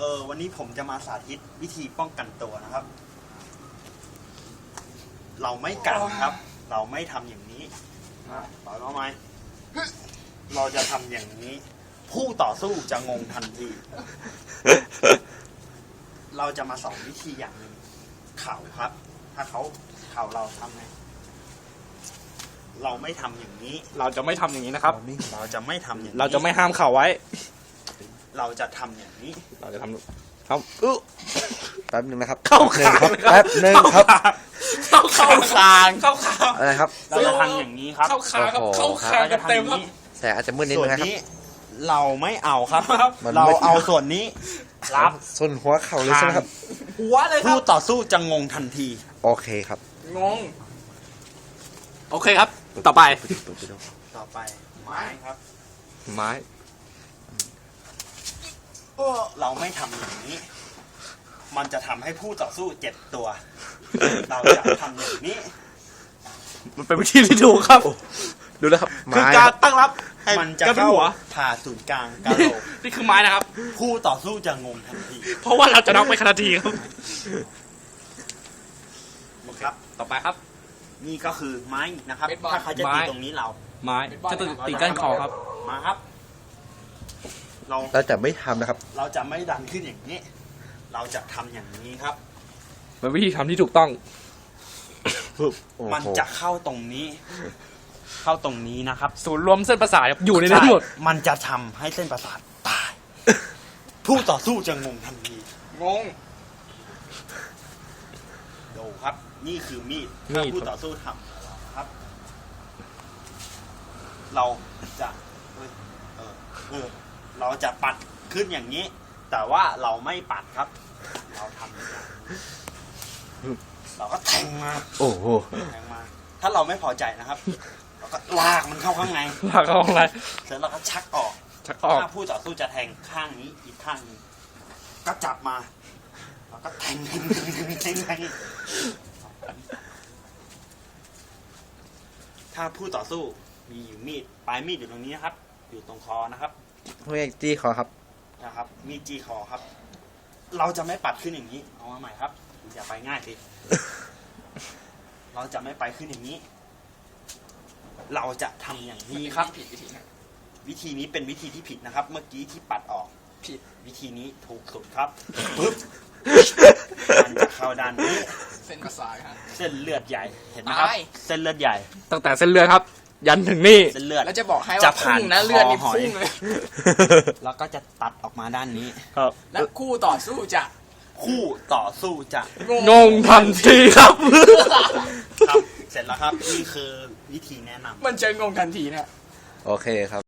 ออวันนี้ผมจะมาสาธิตวิธีป้องกันตัวนะครับ เราไม่กันครับ เราไม่ทำอย่างนี้อะต่อยเราไหมเราจะทำอย่างนี้ ผู้ต่อสู้จะงงทันที เราจะมาสอนวิธีอย่างหนึ่งเข่าครับ ถ้าเขาเข่าเราทำไงเราไม่ทำอย่างนี้ เราจะไม่ทำอย่างนี้นะครับ เราจะไม่ทำอย่างนี้เราจะไม่ห้ามเข่าไว้ เราจะทำอย่างนี้ เราจะทำครับอื้อแป๊บหนึ่งนะครับเข้าหนึ่งคางครับแป๊บหนึ่งครับเข้าเข้าคางเข้าคางอะไรครับ เราจะทำอย่างนี้ครับเข้าคางครับโอ้โหเข้าคางเราจะทำอเต็มย่างๆครับนี้แสงอาจจะมืดนิดส่วนึนงนะครับนี้เราไม่เอาครับมันเราไม่เอาส่วนนี้รับส่วนหัวเข่าเลยใช่ไหมครับ หัวเลยครัผู้บต่อสู้จะงงทันที โอเคครับงง โอเคครับ ต่อไป ต่อไปไม้ครับ ไม้ เราไม่ทำอย่างนี้ มันจะทำให้ผู้ต่อสู้เจ็บตัว เราจะทำอย่างนี้ มันเป็นวิธีที่ถูกครับ ดูนะครับไม้คือการตั้งรับให้มันจะกระเป็นเข้าหัวผ่าศูนย์กลางกะโหลกนี่คือไม้นะครับ ผู้ต่อสู้จะงงทันทีเพราะว่าเราจะน็อกไปขนาดทีครับครับ ต่อไปครับ นี่ก็คือไม้นะครับเบสบอล ถ้าเขาจะไม้ตีตรงนี้เรา ไม้จะตีตีก้านคอครับ มาครับ เราเราจะไม่ทำนะครับ เราจะไม่ดันขึ้นอย่างนี้ เราจะทำอย่างนี้ครับเป็นวิธีทำที่ถูกต้อง โอ้โหมันจะเข้าตรงนี้ เข้าตรงนี้นะครับศูนย์รวมเส้นประสาทครับอยู่ในนั้นหมด ใช่มันจะทำให้เส้นประสาทตาย ผู้ต่อสู้จะงงทันทีงงดูครับ นี่คือมีดมีถ้าดผู้ต่อสู้ทำกับเราครับ เราจะเอ้ยเออเออ เราจะปัดขึ้นอย่างนี้ แต่ว่าเราไม่ปัดครับ เราทำอย่างนี้เราก็แทงมาโอ้โหแทงมา ถ้าเราไม่พอใจนะครับ เราก็ลากมันเข้าข้างในหลักเอาอะไรเสร็จแล้วก็ชักออกชักออกถ้าผู้ต่อสู้จะแทงข้างนี้อีกข้างหนึงก็จับมาแล้วก็แทงแทงแทงแทงแทงแทงถ้าผู้ต่อสู้มีอยู่มีดปลายมีดอยู่ตรงนี้นะครับ อยู่ตรงคอนะครับ พวกเอกจี้คอครับ นะครับ มีดจีคอครับ เราจะไม่ปัดขึ้นอย่างนี้ เอามาใหม่ครับอย่าไปง่ายสิเราจะไม่ไปขึ้นอย่างนี้ เราจะทำอย่างนี้ครับ ผิดวิธีนะวิธีนี้เป็นวิธีที่ผิดนะครับ เมื่อกี้ที่ปัดออก ผิดวิธีนี้ถูกสุดครับปึ๊บมันจะเข้าด้านนี้ เส้นประสาทครับ เส้นเลือดใหญ่เห็นไหมครับ ตาย เส้นเลือดใหญ่ ตั้งแต่เส้นเลือดครับ ยันถึงนี่ เส้นเลือด แล้วจะบอกให้จะว่าผ่านพุ่งนะเลือดนี่คอหอย พุ่งเลย แล้วก็จะตัดออกมาด้านนี้ ครับและคู่ต่อสู้จะคู่ต่อสู้จะงงทันทีครับ ครับ เสร็จแล้วครับ นี่คือวิธีแนะนำ มันจะงงทันทีนะ โอเคครับ